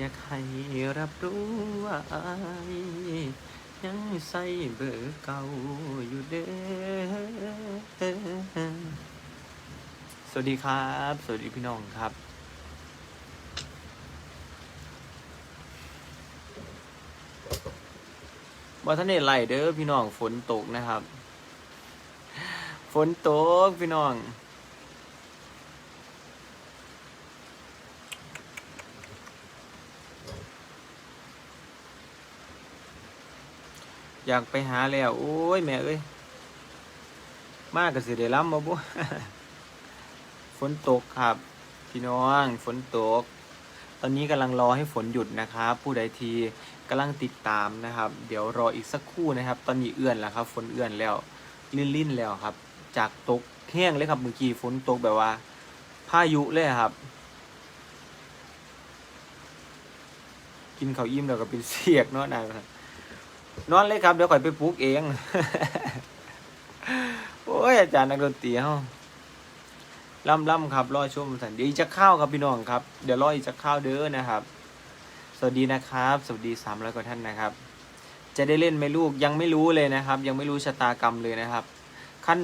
อยากให้รับรู้ว่าอายยังใส่เบอร์เก่าอยู่เด้อสวัสดีครับ สวัสดีพี่น้องครับว่าท่านเน็ตไหลเด้อพี่น้องฝนตกนะครับ ฝนตกพี่น้อง อยากไปหาแล้ว โอ้ย แม่เอ้ย มากกับสิเดล้ำมาบุฝนตกครับ พี่น้องฝนตก ตอนนี้กำลังรอให้ฝนหยุดนะครับ ผู้ใดทีกำลังติดตามนะครับ เดี๋ยวรออีกสักครู่นะครับ ตอนนี้เอื้อนแล้วครับ ฝนเอื้อนแล้วลิ่นๆแล้วครับ จากตกแห้งเลยครับเมื่อกี้ฝนตกแบบว่าพายุเลยครับ กินข้าวอิ่มแล้วก็เป็นเสียกเนาะนายครับ นอนเลยครับเดี๋ยวข่อยไปปลุกเอง โอ้ยอาจารย์นักดนตรีเฮาล่ำล่ำครับ รอชมสันเดี๋ยวอีจะเข้าวครับพี่น้องครับ เดี๋ยวรออีกจะเข้าวเด้อนะครับ สวัสดีนะครับ สวัสดีสามร้อยกว่าท่านนะครับ จะได้เล่นไหมลูกยังไม่รู้เลยนะครับ ยังไม่รู้ชะตากรรมเลยนะครับ ขั้น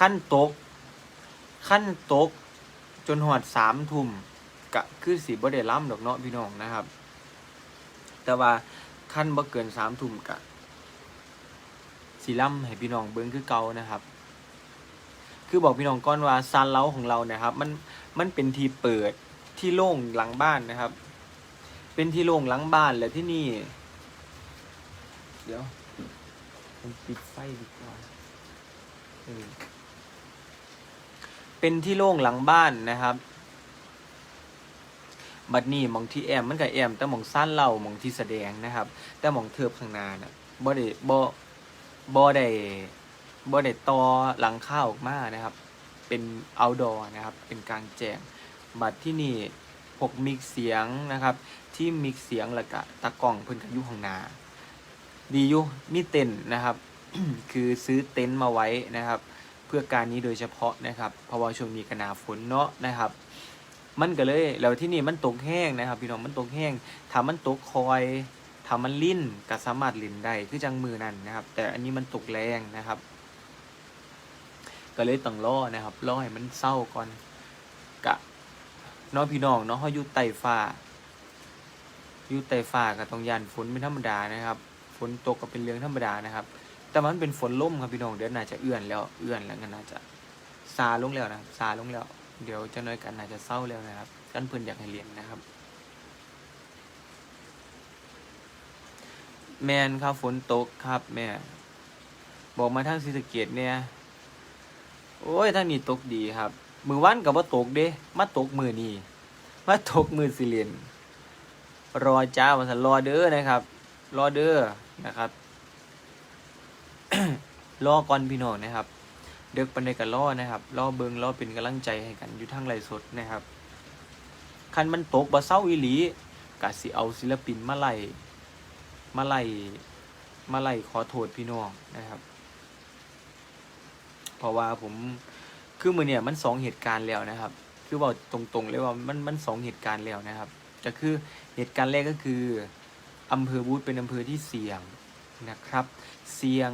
ขั้นตก ขั้นตก จนหอดสามทุ่มกะคือสีบ่ได้ล้ำดอกเนาะพี่น้องนะครับ แต่ว่า ขั้นบ่เกินสามทุ่มกะสีล่ำให้พี่น้องเบิ้งคือเก่านะครับ คือบอกพี่น้องก้อนว่าซานเล้าของเราเนี่ยครับ มันมันเป็นที่เปิดที่โล่งหลังบ้านนะครับ เป็นที่โล่งหลังบ้านและที่นี่ เดี๋ยวผมปิดไฟดีกว่าเป็นที่โล่งหลังบ้านนะครับ บัดนี้มองที่แอมมันกับแอมแต่มองสั้นเล่ามองที่แสดงนะครับ แต่มองเทิบข้างหน้าน่ะบ่ได้บ่บ่ได้บ่ได้ต่อหลังข้าออกมานะครับ เป็น outdoor นะครับ เป็นกลางแจ้งบัดที่นี่พกมิกเสียงนะครับ ที่มิกเสียงแล้วก็ตะกล้องเพิ่นก็อยู่ข้างหน้าดีอยู่มีเต็นนะครับ คือซื้อเต็นท์มาไว้นะครับ เพื่อการนี้โดยเฉพาะนะครับ เพราะว่าช่วงนี้ก็หนาฝนเนาะนะครับ มันก็เลยแล้วที่นี่มันตกแห้งนะครับ พี่น้องมันตกแห้งถ้ามันตกคอยถ้ามันลิ่นก็สามารถลิ่นได้คือจังมือนั่นนะครับ แต่อันนี้มันตกแรงนะครับ ก็เลยต้องรอนะครับรอให้มันเศร้าก่อนกะน้องพี่น้องเนาะเขาอยู่ใต้ฟ้าอยู่ใต้ฟ้าก็ต้องยานฝนเป็นธรรมดานะครับ ฝนตกก็เป็นเรื่องธรรมดานะครับ แต่มันเป็นฝนล่มครับพี่น้องเดี๋ยวน่าจะเอื้อนแล้วเอื้อนแล้วก็น่าจะซาลงแล้วนะซาลงแล้ว เดี๋ยวจะน้อยกันน่าจจะเศร้าแล้วนะครับ กันเพื่อนอยากให้เรียนนะครับ แมนครับฝนตกครับแม่ บอกมาทางศรีสะเกดเนี่ย โอ้ยทางนี้ตกดีครับ มือวันกับว่าตกเด้ มาตกมือนี่มาตกมือสิเลียนรอจ้าวันสันรอเด้อนะครับ รอเด้อนะครับ รอก่อนพี่น้องนะครับ เด็กปันใดกันรอนะครับรอเบิงรอเป็นกำลังใจให้กันอยู่ทั้งไรสดนะครับคันมันตกบ่เศร้าอีหลีกะสิเอาศิลปินมาไล่มาไล่มาไล่ขอโทษพี่น้องนะครับเพราะว่าผมคือมือเนี่ยมันสองเหตุการณ์แล้วนะครับ คือบอกตรงๆเลยว่ามันมันสองเหตุการณ์แล้วนะครับก็คือเหตุการณ์แรกก็คืออำเภอบูธเป็นอำเภอที่เสี่ยงนะครับ เสี่ยง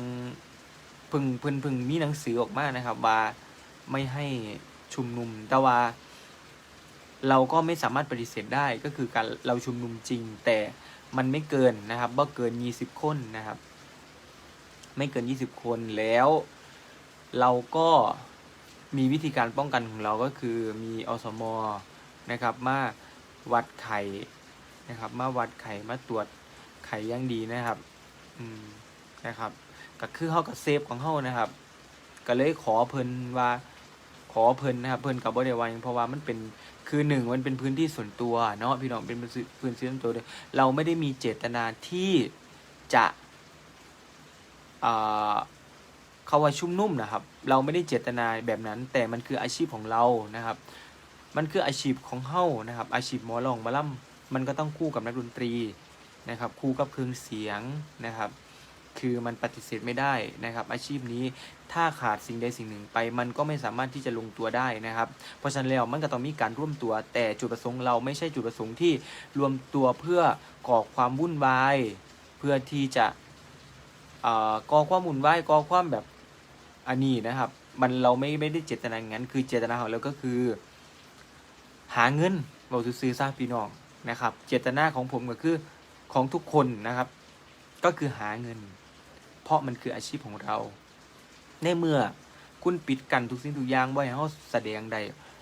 พึ่งเพึ่งพึ่งมีหนังสือออกมานะครับ ว่าไม่ให้ชุมนุม แต่ว่า เราก็ไม่สามารถปฏิเสธได้ก็คือการเราชุมนุมจริง แต่มันไม่เกินนะครับว่าเกินยี่สิบคนนะครับ ไม่เกินยี่สิบคนแล้ว เราก็มีวิธีการป้องกันของเราก็คือมีอสมนะครับมาวัดไข่นะครับ มาวัดไข่มาตรวจไข่อยังดีนะครับ อืมนะครับ ก็คือเขากับเซฟของเขานะครับ ก็เลยขอเพิ่นว่าขอเพิ่นนะครับเพิ่นกับบ่ได้ว่าหยังเพราะว่ามันเป็นคือหนึ่งมันเป็นพื้นที่ส่วนตัวเนาะพี่น้องเป็นพื้นที่ส่วนตัวเลยเราไม่ได้มีเจตนาที่จะอ่าเขาว่าชุ่มนุ่มนะครับ เราไม่ได้เจตนาแบบนั้น แต่มันคืออาชีพของเรานะครับ มันคืออาชีพของเฮานะครับ อาชีพหมอลองมาล่ำมันก็ต้องคู่กับนักดนตรีนะครับ คู่กับเครื่องเสียงนะครับ คือมันปฏิเสธไม่ได้นะครับ อาชีพนี้ถ้าขาดสิ่งใดสิ่งหนึ่งไป มันก็ไม่สามารถที่จะลงตัวได้นะครับ เพราะฉะนั้นแล้วมันก็ต้องมีการร่วมตัว แต่จุดประสงค์เราไม่ใช่จุดประสงค์ที่รวมตัวเพื่อก่อความวุ่นวาย เพื่อที่จะก่อความวุ่นวายก่อความแบบอันนี้นะครับ มันเราไม่ไม่ได้เจตนางั้น คือเจตนาของเราก็คือ หาเงินเราซื้อซาพี่น้องนะครับ เจตนาของผมก็คือของทุกคนนะครับ ก็คือหาเงิน เพราะมันคืออาชีพของเรา ในเมื่อคุณปิดกันทุกสิ่งทุกอย่างไว้ให้เราแสดงใด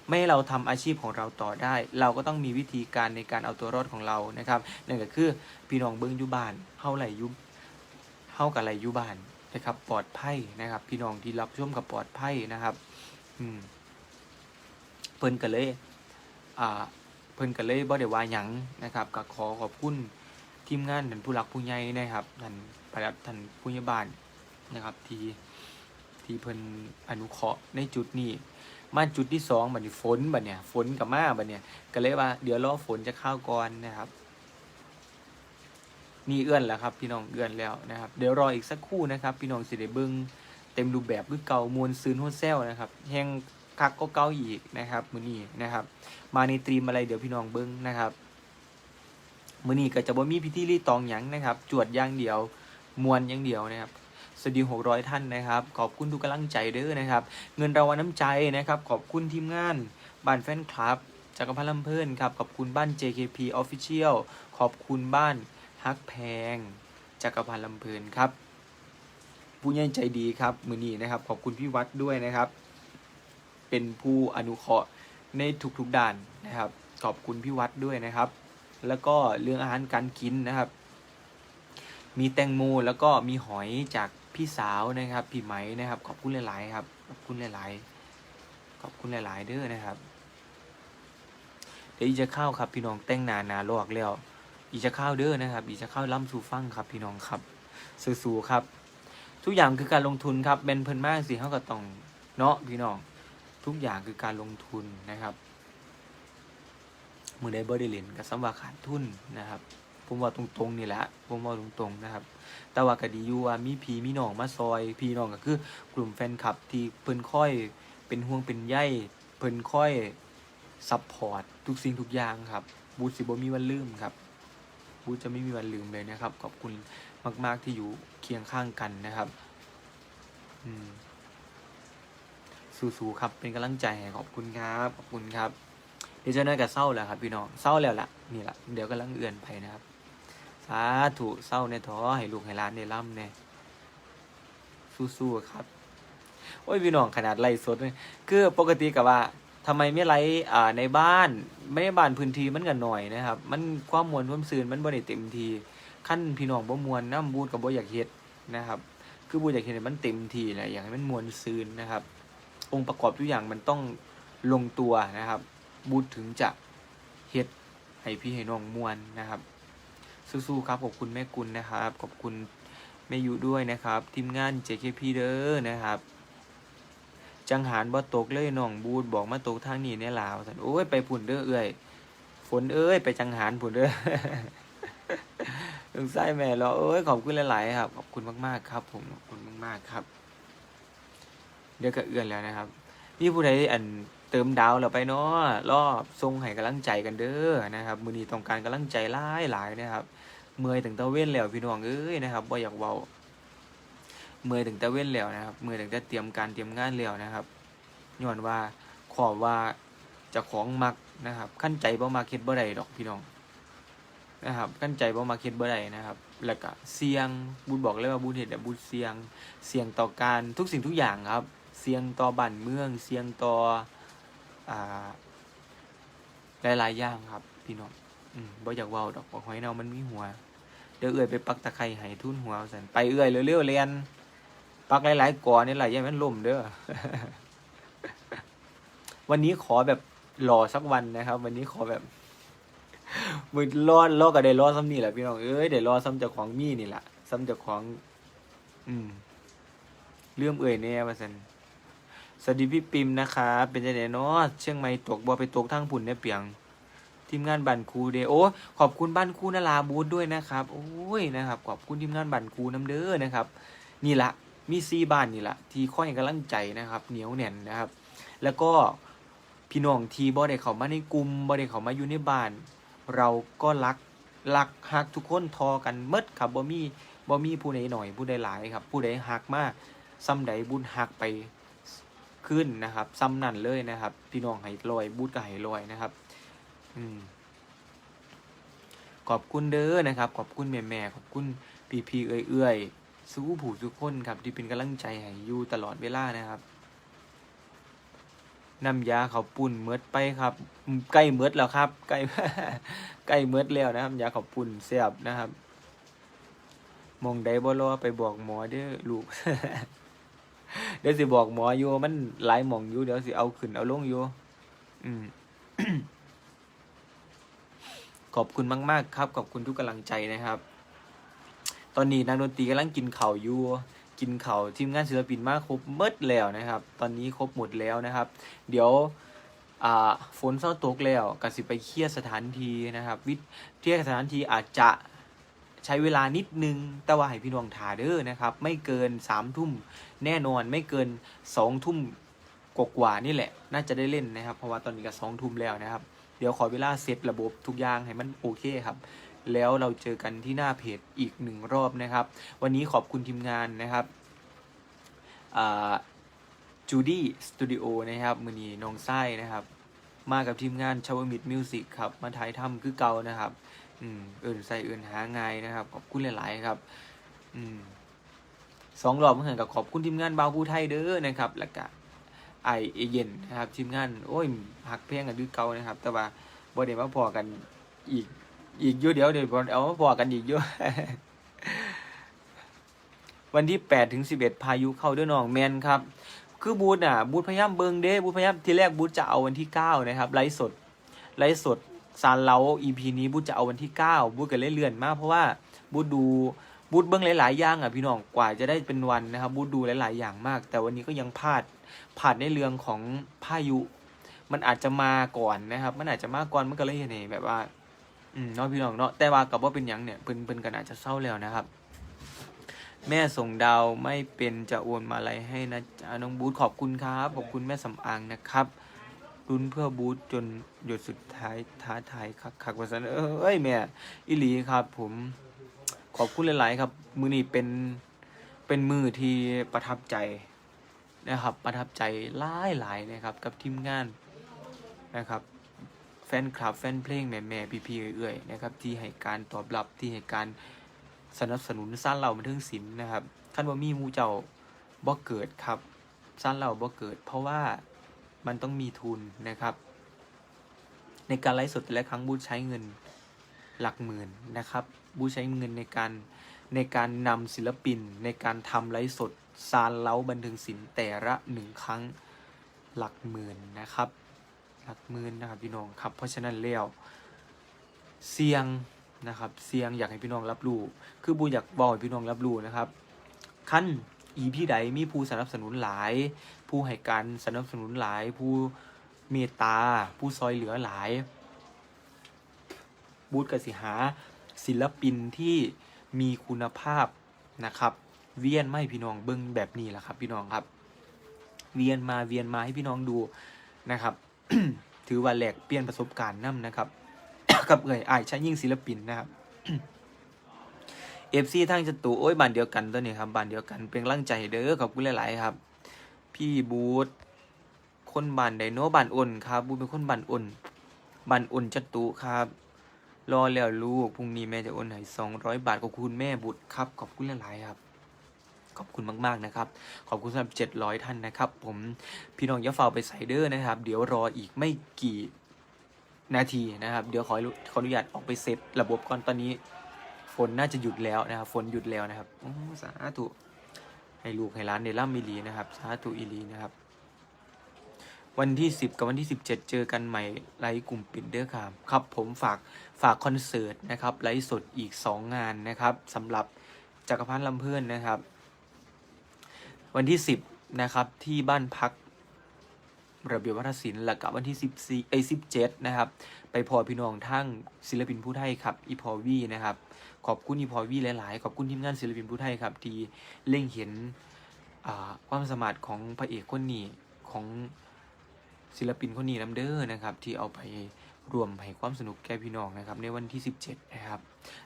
ไม่ให้เราทำอาชีพของเราต่อได้ เราก็ต้องมีวิธีการในการเอาตัวรอดของเรานะครับนั่นก็คือพี่น้องเบิ้งยุบานเฮาไหลยุบเฮากับไหลยุบานนะครับ ปลอดภัยนะครับ พี่น้องที่รับชมกับปลอดภัยนะครับ อืมเพิ่นก็เลยอ่าเพิ่นก็เลยบ่ได้ว่าหยังนะครับก็ขอขอบคุณทีมงานท่านผู้หลักผู้ใหญ่นะครับท่าน ประหลัดท่านผู้ใหญ่บ้านนะครับ ที่ที่เพิ่นอนุเคราะห์ในจุดนี้มาจุดที่สองบัดนี้ฝนบัดเนี่ยฝนกับมาบัดเนี่ยก็เลยว่าเดี๋ยวรอฝนจะเข้าก่อนนะครับนี่เอื้อนแล้วครับ พี่น้องเอื้อนแล้วนะครับ เดี๋ยวรออีกสักครู่นะครับ พี่น้องสิได้เบิ่งเต็มรูปแบบคือเก่ามวลซืนโฮเซลนะครับแห่งคักก็เก่าอีกนะครับมือนี้นะครับ มาในตรีมอะไรเดี๋ยวพี่น้องเบิ้งนะครับมือนี้ก็จะบ่มีพิธีรีตองหยังนะครับ จวดย่างเดียว มวนอย่างเดียวนะครับสวัสดี600 ท่านนะครับ ขอบคุณทุกกำลังใจเด้อนะครับ เงินรางวัลน้ำใจนะครับ ขอบคุณทีมงานบ้านแฟนคลับจักรพันธ์ลำเพิ่นครับ ขอบคุณบ้าน JKP Official ขอบคุณบ้านฮักแพงจักรพันธ์ลำเพิ่นครับ ผู้ใหญ่ใจดีครับมือนี้นะครับ ขอบคุณพี่วัดด้วยนะครับ เป็นผู้อนุเคราะห์ในทุกๆด้านนะครับ ขอบคุณพี่วัดด้วยนะครับ แล้วก็เรื่องอาหารการกินนะครับ มีแตงโมแล้วก็มีหอยจากพี่สาวนะครับพี่ไหมนะครับ ขอบคุณหลาย ๆ ครับ ขอบคุณหลาย ๆ ขอบคุณหลาย ๆ เด้อนะครับ เดี๋ยวอีจะเข้าครับ พี่น้องแต่งนานาลอกแล้ว อีจะเข้าเด้อนะครับ อีจะเข้าล่ำสู่ฟังครับ พี่น้องครับสู้ๆครับ ทุกอย่างคือการลงทุนครับเป็นเพิ่นมากสิเขาก็ต้องเนาะพี่น้อง ทุกอย่างคือการลงทุนนะครับมือได้บ่ได้เลนกับสำว่าขาดทุนนะครับ ผมว่าตรงๆนี่แหละผมว่าตรงๆนะครับ แต่ว่าก็ดีอยู่ว่ามีพี่มีน้องมาซอย พี่น้องก็คือกลุ่มแฟนคลับที่เพิ่นค่อยเป็นห่วงเป็นใยเพิ่นค่อยซัพพอร์ตทุกสิ่งทุกอย่างครับบูธสิบ่มีวันลืมครับบูธจะไม่มีวันลืมเลยนะครับ ขอบคุณมาก ๆที่อยู่เคียงข้างกันนะครับ อืมสู้ๆครับ เป็นกำลังใจขอบคุณครับ ขอบคุณครับ เดี๋ยวจะน่าจะเศร้าแล้วครับพี่น้องเศร้าแล้วล่ะนี่แหละเดี๋ยวกำลังเอื่อนไปนะครับ สาธุเศร้าในท้อให้ลูกให้หล้านในล่ำเนี่ยสู้ๆครับ โอ้ยพี่น้องขนาดไล่สดเลยคือปกติกับว่าทำไมไม่ไล่อ่าในบ้าน ไม่บ้านพื้นที่มันกันหน่อยนะครับ มันความมวลความซืนมันบ่ได้เต็มทีขั้นพี่น้องบ่มวลน้ำบูดกับบ่อยากเฮ็ดนะครับ คือบูอยากเฮ็ดมันเต็มทีแหละอยากให้มันมวลซืนนะครับ องค์ประกอบทุกอย่างมันต้องลงตัวนะครับ บูธถึงจะเฮ็ดให้พี่ให้น้องมวนนะครับ สู้ๆครับขอบคุณแม่กุลนะครับ ขอบคุณแม่ยุด้วยนะครับ ทีมงาน JKP เด้อนะครับ จังหารบ่ตกเลยน้องบูดบอกมาตกทางนี้เนี่ยลาวสันโอ้ยไปผุ่นเด้อเอ้ยฝนเอ้ยไปจังหารผุ่นเด้อลุงไส้แม่เราเอ้ยขอบคุณหลายๆครับขอบคุณมากๆครับ ผมขอบคุณมากๆครับ เดี๋ยวก็เอื้อนแล้วนะครับนี่ผู้ใดอัน เติมดาวเราไปเนาะรอบทรงให้กำลังใจกันเด้อนะครับมือนี้ต้องการกำลังใจหลายหลายนะครับ เมื่อยถึงตะเว้นแล้วพี่น้องเอ้ยนะครับบ่อยากเว้าเมื่อยถึงตะเว้นแล้วนะครับเมื่อยถึงจะเตรียมการเตรียมงานแล้วนะครับย้อนว่าขอว่าจะของมักนะครับขั้นใจบ่มาคิดบ่ได้ดอกพี่น้องนะครับขั้นใจบ่มาคิดบ่ได้นะครับ แล้วก็เสี่ยงบุญบอกเลยว่าบุญเห็นแต่บุญเสี่ยง เสี่ยงต่อการทุกสิ่งทุกอย่างครับ เสี่ยงต่อบ้านเมือง เสี่ยงต่อ อ่าหลายๆอย่างครับ พี่น้องอืมบ่อยากเว้าดอกบอกหอยเนามันมีหัว เดี๋ยวเอื้อยไปปักตะไคร้ให้ทุ่นหัวสันไปเอื้อยเร็วๆเรียนปักหลายๆก่อนนี่แหละยังมันล่มเด้อวันนี้ขอแบบรอสักวันนะครับ วันนี้ขอแบบมือรอดรอก็ได้รอซ้ำนี่แหละพี่น้องเอ้ยได้รอซ้ำจากของมีนี่แหละซ้ำจากของ อืมเรื่องเอ่ยแน่มาสัน สวัสดีพี่ปิมนะครับเป็นจังไดเนาะเชียงใหม่ตกบ่ไปตกทางพุ่นเนี่ยเปียง ทีมงานบันคูเดโอขอบคุณบ้านคูนาราบูธด้วยนะครับโอ้ยนะครับ ขอบคุณทีมงานบันคูน้ำเด้อนะครับ นี่ละมีซีบ้านนี่ละที่ค่อยกำลังใจนะครับ เหนียวแน่นนะครับ แล้วก็พี่น้องทีบ่ได้เขามาในกลุ่มบ่ได้เขามาอยู่ในบ้าน เราก็รักรักฮักทุกคนทอกันเมดครับบ่มีบ่มีผู้ใดหน่อยผู้ใดหลายครับ ผู้ใดฮักมากซ้ำใดบุญฮักไป ขึ้นนะครับซ้ำนั่นเลยนะครับ พี่น้องให้ลอยบุญก็ให้ลอยนะครับ อืมขอบคุณเด้อนะครับ ขอบคุณแม่แม่ขอบคุณพี่พี่เอื้อยเอื้อยๆสู้ผู้ทุกคนครับ ที่เป็นกำลังใจให้อยู่ตลอดเวลานะครับน้ำยาเขาปุ่นเมดไปครับใกล้เมดแล้วครับใกล้ใกล้เมดแล้วนะครับยาเขาปุ่นเสียบนะครับมองใดบ่รอไปบอกหมอเด้อลูก เดี๋ยวสิบอกหมออยู่มันหลายหมองอยู่เดี๋ยวสิเอาขึ้นเอาลงอยู่อืมขอบคุณมาก ๆ ครับ ขอบคุณทุกกำลังใจนะครับ ตอนนี้นักดนตรีกำลังกินเข่าอยู่กินเข่าทีมงานศิลปินมากครบเมดแล้วนะครับ ตอนนี้ครบหมดแล้วนะครับ เดี๋ยวฝนเศร้าตกแล้วก็สิไปเคลียร์สถานที่นะครับ วิเคลียร์สถานที่อาจจะ ใช้เวลานิดนึงแต่ว่าให้พี่น้องถาเด้อนะครับ ไม่เกินสามทุ่มแน่นอนไม่เกินสองทุ่มกว่าๆนี่แหละ น่าจะได้เล่นนะครับ เพราะว่าตอนนี้ก็สองทุ่มแล้วนะครับ เดี๋ยวขอเวลาเซตระบบทุกอย่างให้มันโอเคครับ แล้วเราเจอกันที่หน้าเพจอีกหนึ่งรอบนะครับ วันนี้ขอบคุณทีมงานนะครับจูดี้สตูดิโอนะครับ มือนีน้องไส้นะครับ มากับทีมงานชาวมิดมิวสิกครับ มาถ่ายทำคือเก่านะครับ อืมเอื่นใส่เอื่นหาง่ายนะครับ ขอบคุณหลาย ๆ ครับ อืมสองรอบเมื่อกี้กับขอบคุณทีมงานบาวผู้ไทยเด้อนะครับ แล้วก็ไอเอเย็นนะครับทีมงาน โอ้ยหักเพลงกันคือเก่านะครับ แต่ว่าบ่ได้มาพอกันอีก อีกอยู่เดี๋ยวเดี๋ยวบ่เอามาพอกันอีกอยู่วันที่แปดถึงสิบเอ็ดพายุเข้าด้วยน้องแมนครับ คือบูธอะบูธพยายามเบิงเด้บูธพยายามทีแรกบูธจะเอาวันที่เก้านะครับไลฟ์สดไลฟ์สด ซานเล้า EP นี้บูธจะเอาวันที่เก้าบูธก็เลยเลื่อนมากเพราะว่าบูธดูบูธเบิ้องหลาย ๆ อย่างอะพี่น้องกว่าจะได้เป็นวันนะครับบูธดูหลาย ๆ อย่างมาก แต่วันนี้ก็ยังพลาดพลาดในเรื่องของพายุ มันอาจจะมาก่อนนะครับ มันอาจจะมาก่อนมันก็เลยเห็นให้แบบว่าอืมเนาะพี่น้องเนาะแต่ว่ากับว่าเป็นยังเนี่ยเพิ่นเพิ่นกันอาจจะเศร้าแล้วนะครับ แม่ส่งดาวไม่เป็นจะโอนมาอะไรให้นะจ๊ะน้องบูธขอบคุณครับขอบคุณแม่สำอางนะครับ รุนเพื่อบูธจนหยดสุดท้ายท้าทายคักคักวาสันเอ้ยแม่อิลีครับผมขอบคุณหลาย ๆ ครับ มือนี้เป็นเป็นมือที่ประทับใจนะครับ ประทับใจหลายหลายๆนะครับ กับทีมงานนะครับ แฟนคลับแฟนเพลงแม่แม่พี่พี่เอื่อยๆนะครับ ที่ให้การตอบรับที่ให้การสนับสนุนสร้างเราบันเทิงศิลป์นะครับขั้นว่ามีมูเจ้าบ่เกิดครับสร้างเราบ่เกิด เพราะว่า มันต้องมีทุนนะครับ ในการไลฟ์สดแต่ละครั้งบูธใช้เงินหลักหมื่นนะครับบูธใช้เงินในการในการนำศิลปิน ในการทำไลฟ์สดซานเล้าบันเทิงศิลป์แต่ละหนึ่งครั้งหลักหมื่นนะครับ หลักหมื่นนะครับพี่น้องครับ เพราะฉะนั้นแล้วเสี่ยงนะครับเสียงอยากให้พี่น้องรับรู้ คือบูอยากบอกให้พี่น้องรับรู้นะครับขั้น อีพี่ใดมีผู้สนับสนุนหลาย ผู้ให้การสนับสนุนหลาย ผู้เมตตา ผู้ซอยเหลือหลาย บูธกสิหา ศิลปินที่มีคุณภาพนะครับ เวียนไม่พี่น้องเบิ้งแบบนี้แหละครับ พี่น้องครับ เวียนมาเวียนมาให้พี่น้องดูนะครับ ถือว่าแหลกเปลี่ยนประสบการณ์นํนะครับ กับเอ่ยอายช้ยิ่งศิลปินนะครับ เอฟซีทั้งจตุโอ้ยบ้านเดียวกันตัวนี้ครับบ้านเดียวกันเป็นกำลังใจเด้อขอบคุณหลาย ๆ ครับ พี่บูธคนบ้านไดโนบ้านอ่นครับบูธเป็นคนบ้านอ่นบ้านอ่นจตุครับ รอแล้วลูกพรุ่งนี้แม่จะโอนให้สองร้อยบาทขอบคุณแม่บุตรครับขอบคุณหลาย ๆ ครับขอบคุณมาก ๆ นะครับ ขอบคุณสำหรับเจ็ดร้อยท่านนะครับ ผมพี่น้องย่าฝ่าไปใส่เด้อนะครับ เดี๋ยวรออีกไม่กี่นาทีนะครับ เดี๋ยวขอขออนุญาตออกไปเซตระบบก่อนตอนนี้ ฝนน่าจะหยุดแล้วนะครับ ฝนหยุดแล้วนะครับสาธุให้ลูกให้ร้านเดล่ามิลีนะครับ สาธุอีลีนะครับ วันที่ 10 กับวันที่ 17 เจอกันใหม่ไลฟ์กลุ่มปิดเด้อครับครับ ผมฝากฝากคอนเสิร์ตนะครับไลฟ์สดอีก 2 งานนะครับสำหรับจักรพันธ์ลำเพื่อนนะครับ วันที่ 10 นะครับที่บ้านพักระเบียบวัฒนศิลป์และกับวันที่ 14เอ้17 นะครับ ไปพอพี่น้องทั้งศิลปินผู้ไทยครับ อีพอวีนะครับ ขอบคุณอีพอวีหลายๆ ขอบคุณทีมงานศิลปินผู้ไทยครับที่เล่งเห็นความสามารถของพระเอกคนนี้ของศิลปินคนนี้น้ำเด้อนะครับ ที่เอาไปรวมให้ความสนุกแก่พี่น้องนะครับ ในวันที่ 17 นะครับ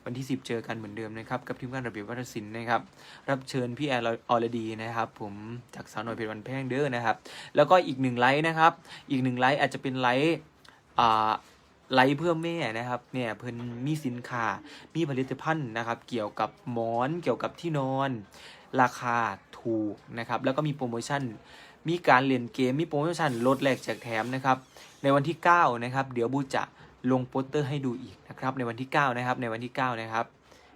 วันที่ 10 เจอกันเหมือนเดิมนะครับ กับทีมงานระเบียบวัฒนศิลป์นะครับ รับเชิญพี่แอร์ออรดีนะครับ ผมจากสาวหน่อยเพชรวันแพงเด้อนะครับ แล้วก็อีกหนึ่งไลฟ์นะครับ อีกหนึ่งไลฟ์อาจจะเป็นไลฟ์อ่า ไลเพื่อแม่นะครับเนี่ยเพิ่นมีสินค้ามีผลิตภัณฑ์นะครับ เกี่ยวกับหมอนเกี่ยวกับที่นอน ราคาถูกนะครับ แล้วก็มีโปรโมชั่น มีการเล่นเกมมีโปรโมชั่นลดแลกแจกแถมนะครับ ในวันที่ 9 นะครับ เดี๋ยวบูจะลงโปสเตอร์ให้ดูอีกนะครับ ในวันที่ 9 นะครับ ในวันที่ 9 นะครับ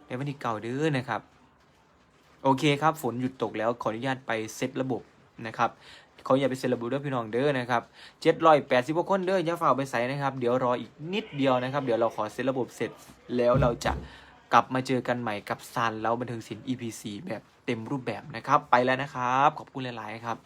ในวันที่เก่าเด้อนะครับ โอเคครับ ฝนหยุดตกแล้วขออนุญาตไปเซตระบบนะครับ เขาอย่าไปเซตระบบเด้อพี่น้องเด้อนะครับเจ็ดร้อยแปดสิบกว่าคนเด้ออย่าฝ่าไปใส่นะครับ เดี๋ยวรออีกนิดเดียวนะครับ เดี๋ยวเราขอเซตระบบเสร็จแล้วเราจะกลับมาเจอกันใหม่กับซันแล้วบันเทิงศิลป์ EP4 แบบเต็มรูปแบบนะครับ ไปแล้วนะครับ ขอบคุณหลาย ๆ ครับ